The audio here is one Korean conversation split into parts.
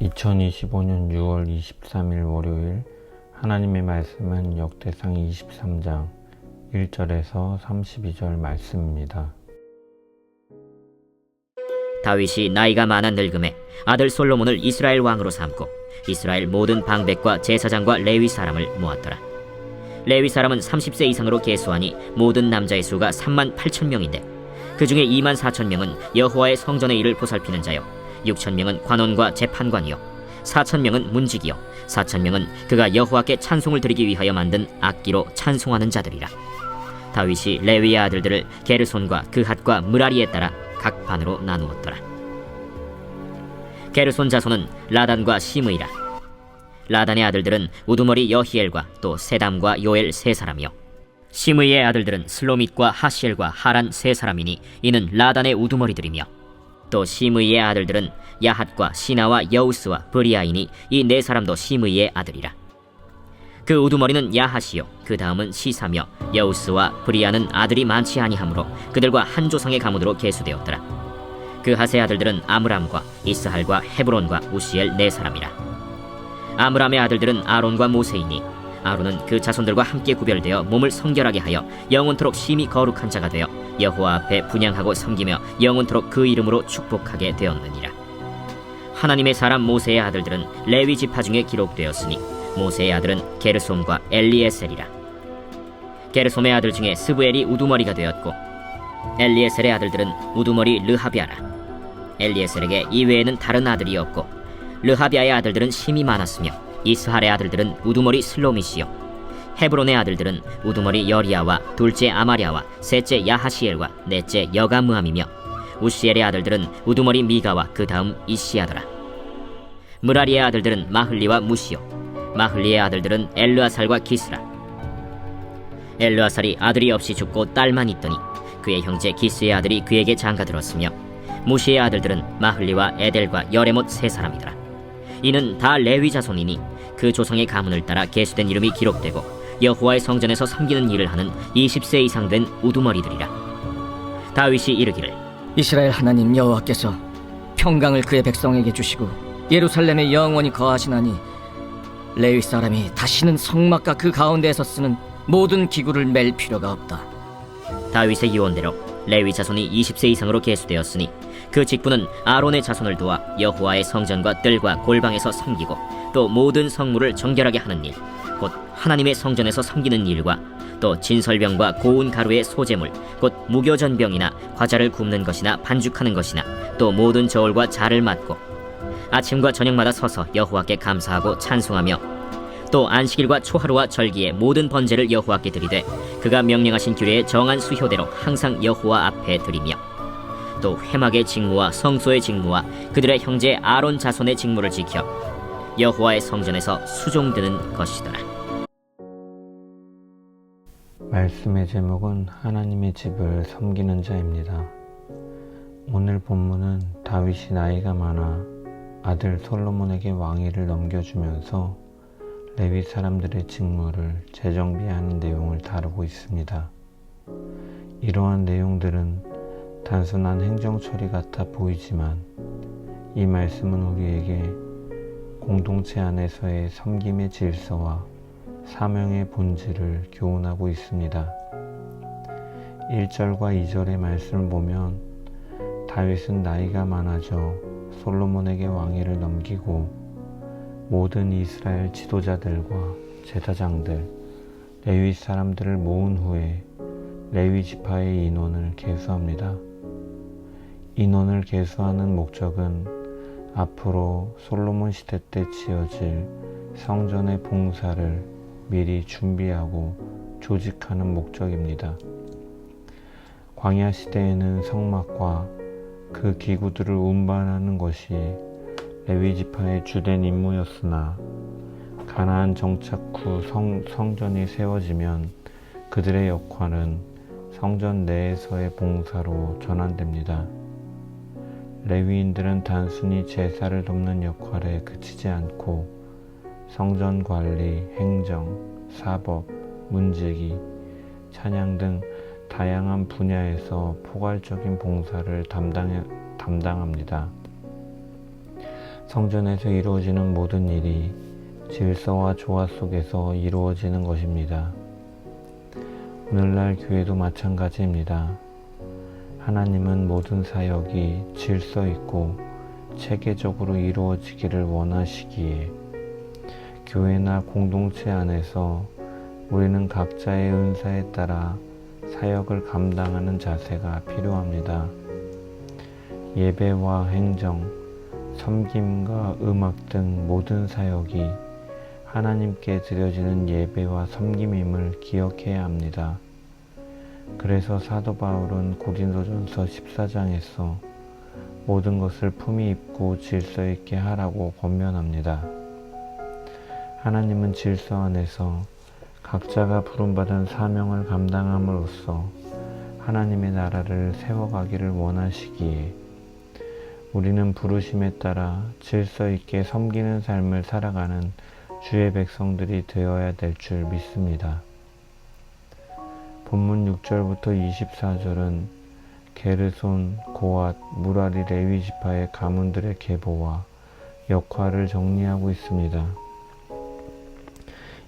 2025년 6월 23일 월요일 하나님의 말씀은 역대상 23장 1절에서 32절 말씀입니다. 다윗이 나이가 많아 늙음에 아들 솔로몬을 이스라엘 왕으로 삼고 이스라엘 모든 방백과 제사장과 레위 사람을 모았더라. 레위 사람은 30세 이상으로 계수하니 모든 남자의 수가 3만 8천 명인데 그 중에 2만 4천 명은 여호와의 성전의 일을 보살피는 자요 6천 명은 관원과 재판관이요 4천 명은 문직이요 4천 명은 그가 여호와께 찬송을 드리기 위하여 만든 악기로 찬송하는 자들이라. 다윗이 레위의 아들들을 게르손과 그핫과 무라리에 따라 각 반으로 나누었더라. 게르손 자손은 라단과 시므이라. 라단의 아들들은 우두머리 여히엘과 또 세담과 요엘 세 사람이요. 시므이의 아들들은 슬로밋과 하시엘과 하란 세 사람이니 이는 라단의 우두머리들이며 또 시므이의 아들들은 야핫과 시나와 여우스와 브리아이니 이 네 사람도 시므이의 아들이라. 그 우두머리는 야하시요. 그 다음은 시사며 여우스와 브리아는 아들이 많지 아니하므로 그들과 한 조상의 가문으로 계수되었더라. 그 하세 아들들은 아므람과 이스할과 헤브론과 우시엘 네 사람이라. 아므람의 아들들은 아론과 모세이니 아론은 그 자손들과 함께 구별되어 몸을 성결하게 하여 영원토록 심히 거룩한 자가 되어 여호와 앞에 분양하고 섬기며 영원토록 그 이름으로 축복하게 되었느니라 하나님의 사람 모세의 아들들은 레위 지파 중에 기록되었으니 모세의 아들은 게르솜과 엘리에셀이라. 게르솜의 아들 중에 스브엘이 우두머리가 되었고 엘리에셀의 아들들은 우두머리 르하비아라. 엘리에셀에게 이외에는 다른 아들이 없고 르하비아의 아들들은 심이 많았으며 이스할의 아들들은 우두머리 슬로미시요. 헤브론의 아들들은 우두머리 여리아와 둘째 아마리아와 셋째 야하시엘과 넷째 여가무함이며 우시엘의 아들들은 우두머리 미가와 그 다음 이시아더라. 무라리의 아들들은 마흘리와 무시요. 마흘리의 아들들은 엘르아살과 기스라. 엘르아살이 아들이 없이 죽고 딸만 있더니 그의 형제 기스의 아들이 그에게 장가들었으며 무시의 아들들은 마흘리와 에델과 여레못 세 사람이더라. 이는 다 레위 자손이니 그 조상의 가문을 따라 계수된 이름이 기록되고 여호와의 성전에서 섬기는 일을 하는 20세 이상 된 우두머리들이라. 다윗이 이르기를 이스라엘 하나님 여호와께서 평강을 그의 백성에게 주시고 예루살렘에 영원히 거하시나니 레위 사람이 다시는 성막과 그 가운데에서 쓰는 모든 기구를 맬 필요가 없다. 다윗의 유언대로 레위 자손이 20세 이상으로 계수되었으니 그 직분은 아론의 자손을 도와 여호와의 성전과 뜰과 골방에서 섬기고 또 모든 성물을 정결하게 하는 일, 곧 하나님의 성전에서 섬기는 일과 또 진설병과 고운 가루의 소재물, 곧 무교전병이나 과자를 굽는 것이나 반죽하는 것이나 또 모든 저울과 자를 맡고 아침과 저녁마다 서서 여호와께 감사하고 찬송하며 또 안식일과 초하루와 절기에 모든 번제를 여호와께 드리되 그가 명령하신 규례에 정한 수효대로 항상 여호와 앞에 드리며 또 회막의 직무와 성소의 직무와 그들의 형제 아론 자손의 직무를 지켜 여호와의 성전에서 수종드는 것이더라. 말씀의 제목은 하나님의 집을 섬기는 자입니다. 오늘 본문은 다윗이 나이가 많아 아들 솔로몬에게 왕위를 넘겨주면서 레위 사람들의 직무를 재정비하는 내용을 다루고 있습니다. 이러한 내용들은 단순한 행정 처리 같아 보이지만 이 말씀은 우리에게 공동체 안에서의 섬김의 질서와 사명의 본질을 교훈하고 있습니다. 1절과 2절의 말씀을 보면 다윗은 나이가 많아져 솔로몬에게 왕위를 넘기고 모든 이스라엘 지도자들과 제사장들, 레위 사람들을 모은 후에 레위 지파의 인원을 계수합니다. 인원을 계수하는 목적은 앞으로 솔로몬 시대 때 지어질 성전의 봉사를 미리 준비하고 조직하는 목적입니다. 광야 시대에는 성막과 그 기구들을 운반하는 것이 레위 지파의 주된 임무였으나 가나안 정착 후 성, 성전이 세워지면 그들의 역할은 성전 내에서의 봉사로 전환됩니다. 레위인들은 단순히 제사를 돕는 역할에 그치지 않고 성전 관리, 행정, 사법, 문지기, 찬양 등 다양한 분야에서 포괄적인 봉사를 담당, 담당합니다. 성전에서 이루어지는 모든 일이 질서와 조화 속에서 이루어지는 것입니다. 오늘날 교회도 마찬가지입니다. 하나님은 모든 사역이 질서 있고 체계적으로 이루어지기를 원하시기에 교회나 공동체 안에서 우리는 각자의 은사에 따라 사역을 감당하는 자세가 필요합니다. 예배와 행정, 섬김과 음악 등 모든 사역이 하나님께 드려지는 예배와 섬김임을 기억해야 합니다. 그래서 사도 바울은 고린도전서 14장에서 모든 것을 품위 있고 질서 있게 하라고 권면합니다. 하나님은 질서 안에서 각자가 부름받은 사명을 감당함으로써 하나님의 나라를 세워가기를 원하시기에 우리는 부르심에 따라 질서 있게 섬기는 삶을 살아가는 주의 백성들이 되어야 될 줄 믿습니다. 본문 6절부터 24절은 게르손, 고앗, 무라리 레위 지파의 가문들의 계보와 역할을 정리하고 있습니다.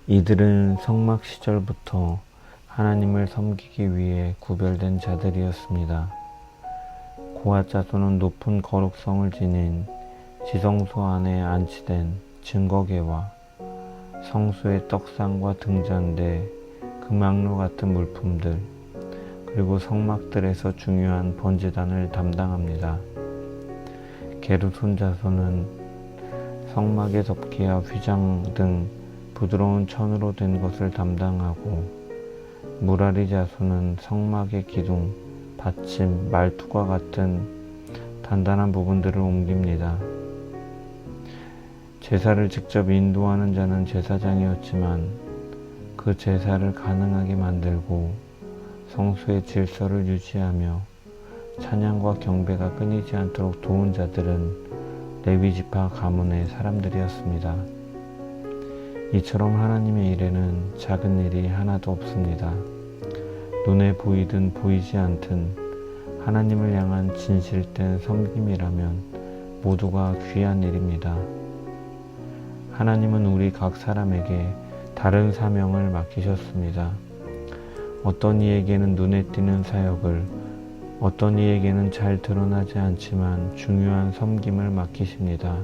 이들은 성막 시절부터 하나님을 섬기기 위해 구별된 자들이었습니다. 고앗 자손은 높은 거룩성을 지닌 지성소 안에 안치된 증거계와 성수의 떡상과 등잔대, 금악로 같은 물품들, 그리고 성막들에서 중요한 번제단을 담당합니다. 게르손 자손은 성막의 덮개와 휘장 등 부드러운 천으로 된 것을 담당하고 무라리 자손은 성막의 기둥, 받침, 말투와 같은 단단한 부분들을 옮깁니다. 제사를 직접 인도하는 자는 제사장이었지만 그 제사를 가능하게 만들고 성수의 질서를 유지하며 찬양과 경배가 끊이지 않도록 도운 자들은 레위 지파 가문의 사람들이었습니다. 이처럼 하나님의 일에는 작은 일이 하나도 없습니다. 눈에 보이든 보이지 않든 하나님을 향한 진실된 섬김이라면 모두가 귀한 일입니다. 하나님은 우리 각 사람에게 다른 사명을 맡기셨습니다. 어떤 이에게는 눈에 띄는 사역을, 어떤 이에게는 잘 드러나지 않지만 중요한 섬김을 맡기십니다.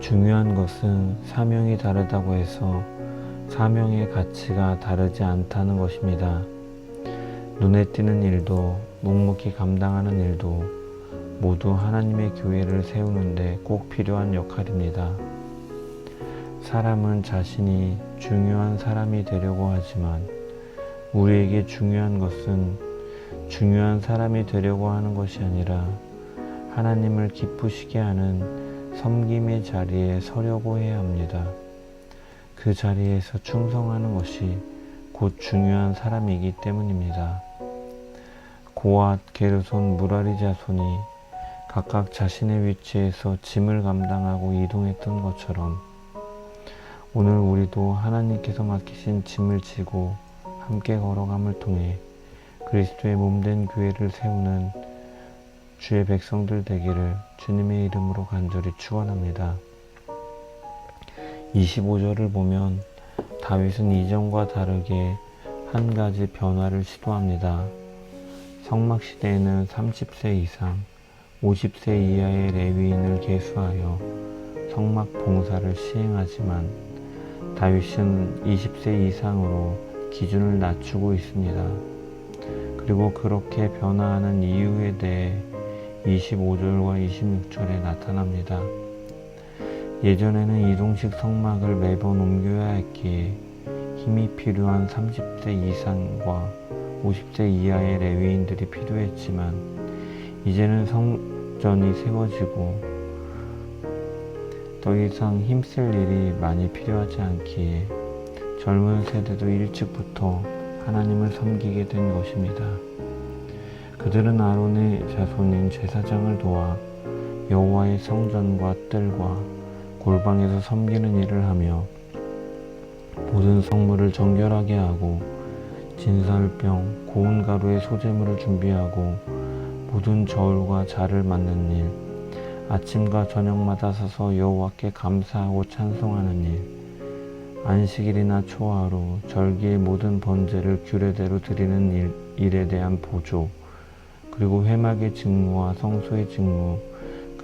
중요한 것은 사명이 다르다고 해서 사명의 가치가 다르지 않다는 것입니다. 눈에 띄는 일도 묵묵히 감당하는 일도 모두 하나님의 교회를 세우는데 꼭 필요한 역할입니다. 사람은 자신이 중요한 사람이 되려고 하지만 우리에게 중요한 것은 중요한 사람이 되려고 하는 것이 아니라 하나님을 기쁘시게 하는 섬김의 자리에 서려고 해야 합니다. 그 자리에서 충성하는 것이 곧 중요한 사람이기 때문입니다. 고앗, 게르손, 무라리 자손이 각각 자신의 위치에서 짐을 감당하고 이동했던 것처럼 오늘 우리도 하나님께서 맡기신 짐을 지고 함께 걸어감을 통해 그리스도의 몸된 교회를 세우는 주의 백성들 되기를 주님의 이름으로 간절히 축원합니다. 25절을 보면 다윗은 이전과 다르게 한 가지 변화를 시도합니다. 성막 시대에는 30세 이상, 50세 이하의 레위인을 계수하여 성막 봉사를 시행하지만 다윗은 20세 이상으로 기준을 낮추고 있습니다. 그리고 그렇게 변화하는 이유에 대해 25절과 26절에 나타납니다. 예전에는 이동식 성막을 매번 옮겨야 했기에 힘이 필요한 30세 이상과 50세 이하의 레위인들이 필요했지만 이제는 성전이 세워지고 더 이상 힘쓸 일이 많이 필요하지 않기에 젊은 세대도 일찍부터 하나님을 섬기게 된 것입니다. 그들은 아론의 자손인 제사장을 도와 여호와의 성전과 뜰과 골방에서 섬기는 일을 하며 모든 성물을 정결하게 하고 진설병, 고운 가루의 소재물을 준비하고 모든 저울과 자를 만든 일, 아침과 저녁마다 서서 여호와께 감사하고 찬송하는 일 안식일이나 초하루 절기의 모든 번제를 규례대로 드리는 일, 일에 대한 보조 그리고 회막의 직무와 성소의 직무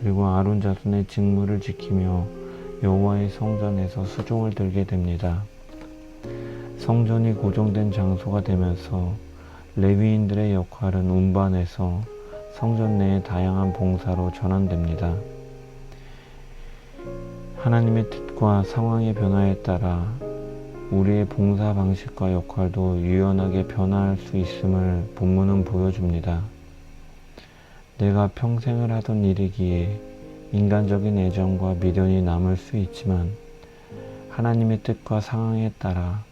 그리고 아론 자손의 직무를 지키며 여호와의 성전에서 수종을 들게 됩니다. 성전이 고정된 장소가 되면서 레위인들의 역할은 운반해서 성전 내의 다양한 봉사로 전환됩니다. 하나님의 뜻과 상황의 변화에 따라 우리의 봉사 방식과 역할도 유연하게 변화할 수 있음을 본문은 보여줍니다. 내가 평생을 하던 일이기에 인간적인 애정과 미련이 남을 수 있지만 하나님의 뜻과 상황에 따라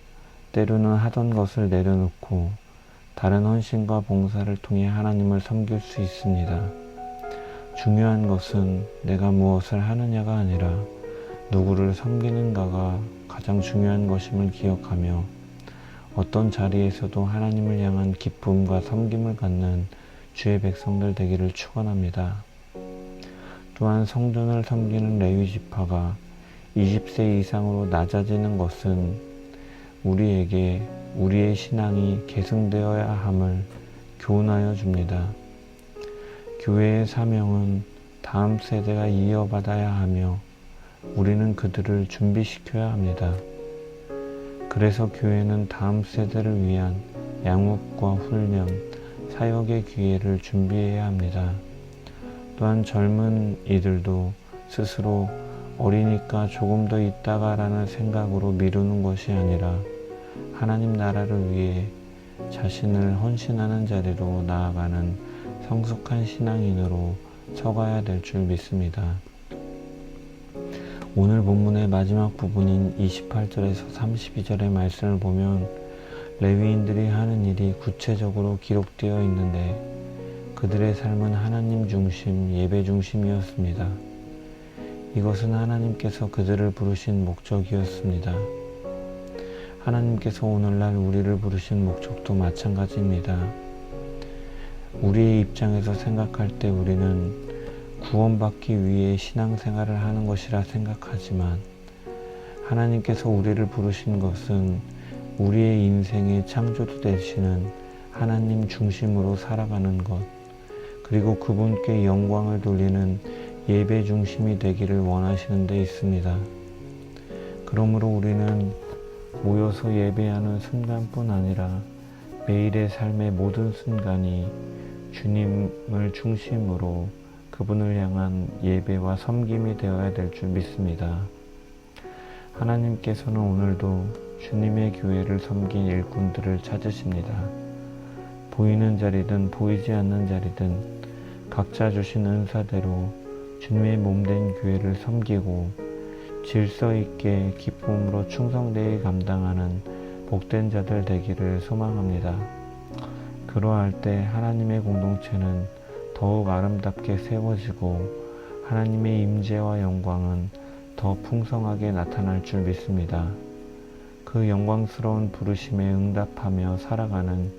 때로는 하던 것을 내려놓고 다른 헌신과 봉사를 통해 하나님을 섬길 수 있습니다. 중요한 것은 내가 무엇을 하느냐가 아니라 누구를 섬기는가가 가장 중요한 것임을 기억하며 어떤 자리에서도 하나님을 향한 기쁨과 섬김을 갖는 주의 백성들 되기를 축원합니다. 또한 성전을 섬기는 레위 지파가 20세 이상으로 낮아지는 것은 우리에게 우리의 신앙이 계승되어야 함을 교훈하여 줍니다. 교회의 사명은 다음 세대가 이어받아야 하며 우리는 그들을 준비시켜야 합니다. 그래서 교회는 다음 세대를 위한 양육과 훈련, 사역의 기회를 준비해야 합니다. 또한 젊은 이들도 스스로 어리니까 조금 더 있다가라는 생각으로 미루는 것이 아니라 하나님 나라를 위해 자신을 헌신하는 자리로 나아가는 성숙한 신앙인으로 서가야 될 줄 믿습니다. 오늘 본문의 마지막 부분인 28절에서 32절의 말씀을 보면 레위인들이 하는 일이 구체적으로 기록되어 있는데 그들의 삶은 하나님 중심, 예배 중심이었습니다. 이것은 하나님께서 그들을 부르신 목적이었습니다. 하나님께서 오늘날 우리를 부르신 목적도 마찬가지입니다. 우리의 입장에서 생각할 때 우리는 구원받기 위해 신앙생활을 하는 것이라 생각하지만 하나님께서 우리를 부르신 것은 우리의 인생의 창조주 되시는 하나님 중심으로 살아가는 것 그리고 그분께 영광을 돌리는 예배 중심이 되기를 원하시는 데 있습니다. 그러므로 우리는 모여서 예배하는 순간뿐 아니라 매일의 삶의 모든 순간이 주님을 중심으로 그분을 향한 예배와 섬김이 되어야 될 줄 믿습니다. 하나님께서는 오늘도 주님의 교회를 섬긴 일꾼들을 찾으십니다. 보이는 자리든 보이지 않는 자리든 각자 주신 은사대로 주님의 몸된 교회를 섬기고 질서 있게 기쁨으로 충성되게 감당하는 복된 자들 되기를 소망합니다. 그러할 때 하나님의 공동체는 더욱 아름답게 세워지고 하나님의 임재와 영광은 더 풍성하게 나타날 줄 믿습니다. 그 영광스러운 부르심에 응답하며 살아가는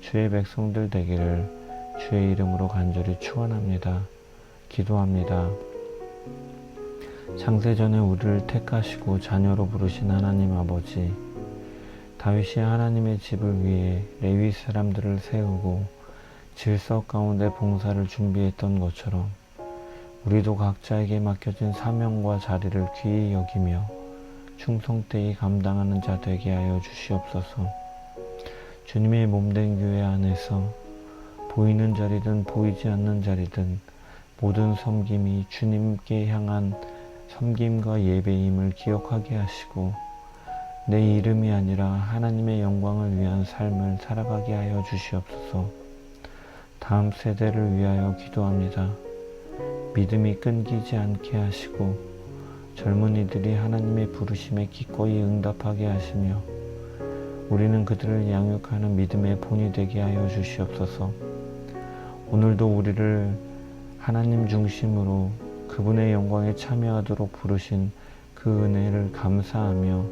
주의 백성들 되기를 주의 이름으로 간절히 축원합니다. 기도합니다. 창세전에 우리를 택하시고 자녀로 부르신 하나님 아버지, 다윗이 하나님의 집을 위해 레위 사람들을 세우고 질서 가운데 봉사를 준비했던 것처럼 우리도 각자에게 맡겨진 사명과 자리를 귀히 여기며 충성되이 감당하는 자 되게 하여 주시옵소서. 주님의 몸된 교회 안에서 보이는 자리든 보이지 않는 자리든 모든 섬김이 주님께 향한 섬김과 예배임을 기억하게 하시고 내 이름이 아니라 하나님의 영광을 위한 삶을 살아가게 하여 주시옵소서. 다음 세대를 위하여 기도합니다. 믿음이 끊기지 않게 하시고 젊은이들이 하나님의 부르심에 기꺼이 응답하게 하시며 우리는 그들을 양육하는 믿음의 본이 되게 하여 주시옵소서. 오늘도 우리를 하나님 중심으로 그분의 영광에 참여하도록 부르신 그 은혜를 감사하며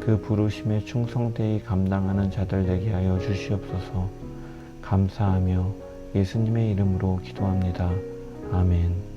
그 부르심에 충성되이 감당하는 자들 되게 하여 주시옵소서. 감사하며 예수님의 이름으로 기도합니다. 아멘.